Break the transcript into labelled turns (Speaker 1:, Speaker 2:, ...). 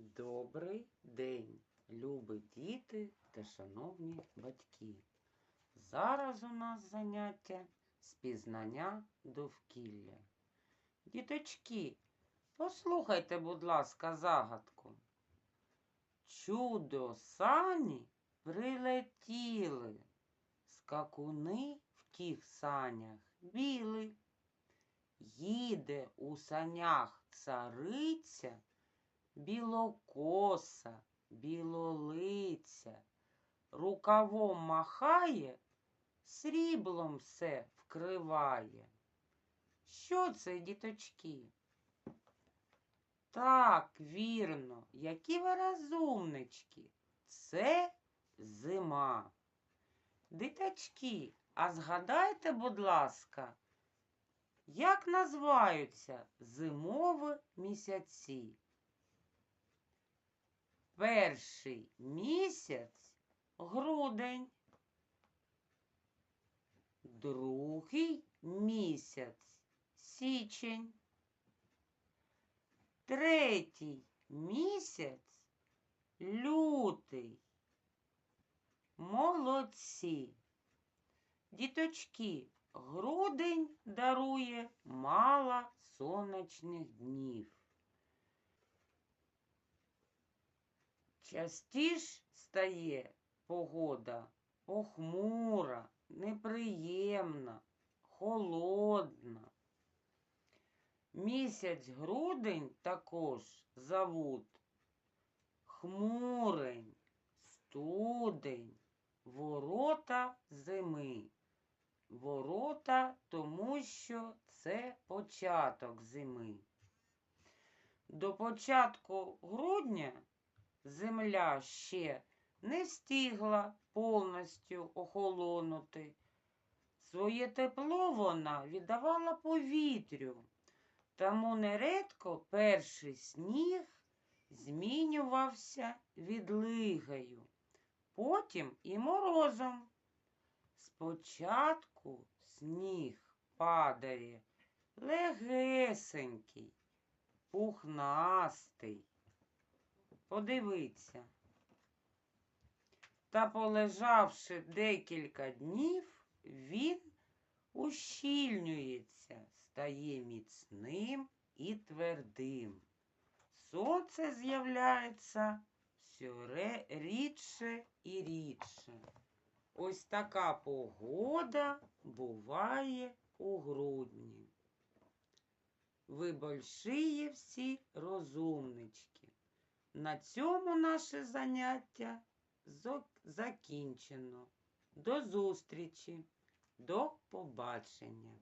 Speaker 1: Добрий день, любі діти та шановні батьки. Зараз у нас заняття з пізнання довкілля. Діточки, послухайте, будь ласка, загадку. Чудо сані прилетіли, скакуни в тих санях біли. Їде у санях цариця, білокоса, білолиця, рукавом махає, сріблом все вкриває. Що це, діточки? Так, вірно, які ви розумнички. Це зима. Діточки, а згадайте, будь ласка, як називаються зимові місяці? Перший місяць грудень. Другий місяць січень. Третій місяць лютий. Молодці. Діточки, грудень дарує мало сонячних днів. Частіш стає погода похмура, неприємна, холодна. Місяць грудень також зовуть хмурень, студень, ворота зими. Ворота, тому що це початок зими. До початку грудня земля ще не встигла повністю охолонути. Своє тепло вона віддавала повітрю, тому нередко перший сніг змінювався відлигою, потім і морозом. Спочатку сніг падає легесенький, пухнастий. Подивіться. Та полежавши декілька днів, він ущільнюється, стає міцним і твердим. Сонце з'являється все рідше і рідше. Ось така погода буває у грудні. Ви большие всі розумнички. На цьому наше заняття закінчено. До зустрічі, до побачення.